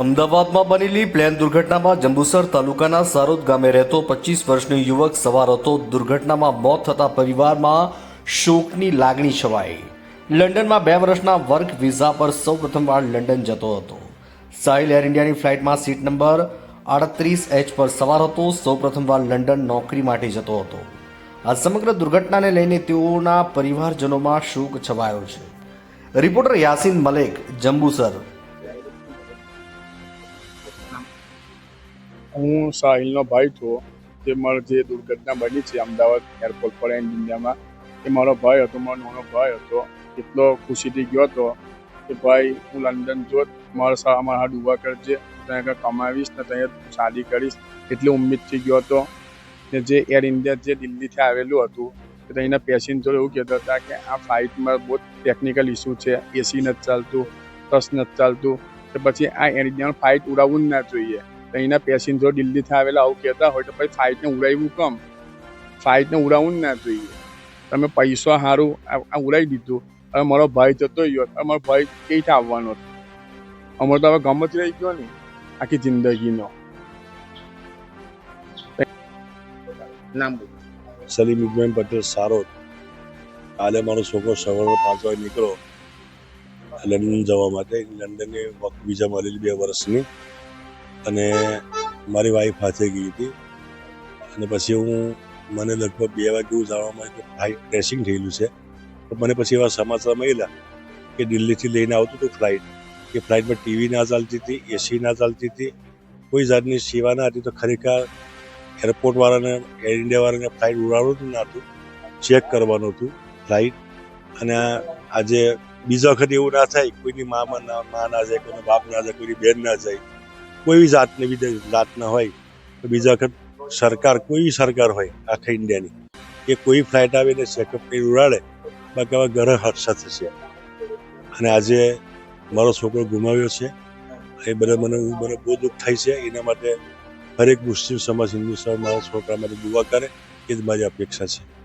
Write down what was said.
અમદાવાદમાં બનેલી પ્લેન દુર્ઘટનામાં જંબુસર તાલુકાના સારોદ ગામે રહેતો પચીસ વર્ષનો યુવક સવાર હતો. દુર્ઘટનામાં મોત થતા પરિવારમાં શોકની લાગણી છવાઈ. લંડનમાં બે વર્ષના વર્ક વિઝા પર સૌ પ્રથમવાર લંડન જતો હતો. સાહિલ એર ઇન્ડિયાની ફ્લાઇટમાં સીટ નંબર આડત્રીસ એચ પર સવાર હતો. સૌ પ્રથમવાર લંડન નોકરી માટે જતો હતો. આ સમગ્ર દુર્ઘટનાને લઈને તેઓના પરિવારજનોમાં શોક છવાયો છે. રિપોર્ટર યાસીન મલેક, જંબુસર. હું સાહિલનો ભાઈ છું. જે મારો જે દુર્ઘટના બની છે, અમદાવાદ એરપોર્ટ પર એન ઇન્ડિયામાં, એ મારો ભાઈ હતો, મારો નાનો ભાઈ હતો. એટલો ખુશીથી ગયો હતો કે, ભાઈ, હું લંડન જો મારા સા મારા હાથ ઊભા કરજે. ત્યાં આગળ કમાવીશ ને ત્યાં શાદી કરીશ. એટલી ઉમ્મીદથી ગયો હતો ને જે એર ઇન્ડિયા જે દિલ્હીથી આવેલું હતું તો ત્યાંના પેસેન્જરો એવું કહેતા હતા કે, આ ફ્લાઇટમાં બહુ ટેકનિકલ ઇસ્યુ છે એસી નથી ચાલતું બસ નથી ચાલતું. તો પછી આ એરિયન ફ્લાઇટ ઉડાવવું જ ના જોઈએ. તો અહીંના પેસેન્જરો દિલ્હીથી આવેલા આવું કહેતા હોય તો પછી ફ્લાઇટને ઉડાવવું કમ? ફ્લાઇટને ઉડાવવું જ ના જોઈએ. તમે પૈસા સારું આ ઉડાવી દીધું. હવે મારો ભાઈ જતો ગયો હવે મારો ભાઈ કઈ રીતે આવવાનો? હતો અમારો તો હવે ગમ જ રહી ગયો ને આખી જિંદગીનો. નામ બોલો. સલીમ ઇબ્રાહિમ પટેલ સારો કાલે મારો છોકરો સવારે પાંચ વાગે નીકળ્યો. લંડન જવા માટે. લંડનની વર્ક વિઝા મળેલી બે વર્ષની. અને મારી વાઈફ હાથે ગઈ હતી. અને પછી હું, મને લગભગ બે વાગે એવું જાણવા મળ્યું કે ફ્લાઇટ ક્રેશિંગ થયેલું છે. તો મને પછી એવા સમાચાર મળેલા કે દિલ્હીથી લઈને આવતું હતું ફ્લાઇટ કે ફ્લાઇટમાં ટીવી ના ચાલતી હતી એસી ના ચાલતી હતી. કોઈ જાતની સેવા ના હતી તો ખરેખર એરપોર્ટવાળાને એર ઇન્ડિયાવાળાને ફ્લાઇટ ઉડાડવું જ હતું. ચેક કરવાનું હતું ફ્લાઇટ અને આજે બીજા વખત એવું ના થાય, કોઈની મામાં ના મા ના જાય, કોઈનો બાપ ના જાય, કોઈની બેન ના જાય. કોઈ જાતની બીજા જાતના હોય, તો બીજા વખત સરકાર, કોઈ બી સરકાર હોય આખા ઇન્ડિયાની એ કોઈ ફ્લાઇટ આવીને ચેકઅપ કરી ઉડાડે, બાકી હવે ઘરે હર્ષા થશે. અને આજે મારો છોકરો ગુમાવ્યો છે, એ બધા મને મને બહુ દુઃખ થાય છે, એના માટે હરેક મુસ્લિમ સમાજ, હિન્દુ સમાજ, મારા છોકરા માટે દુઆ કરે એ જ મારી અપેક્ષા છે.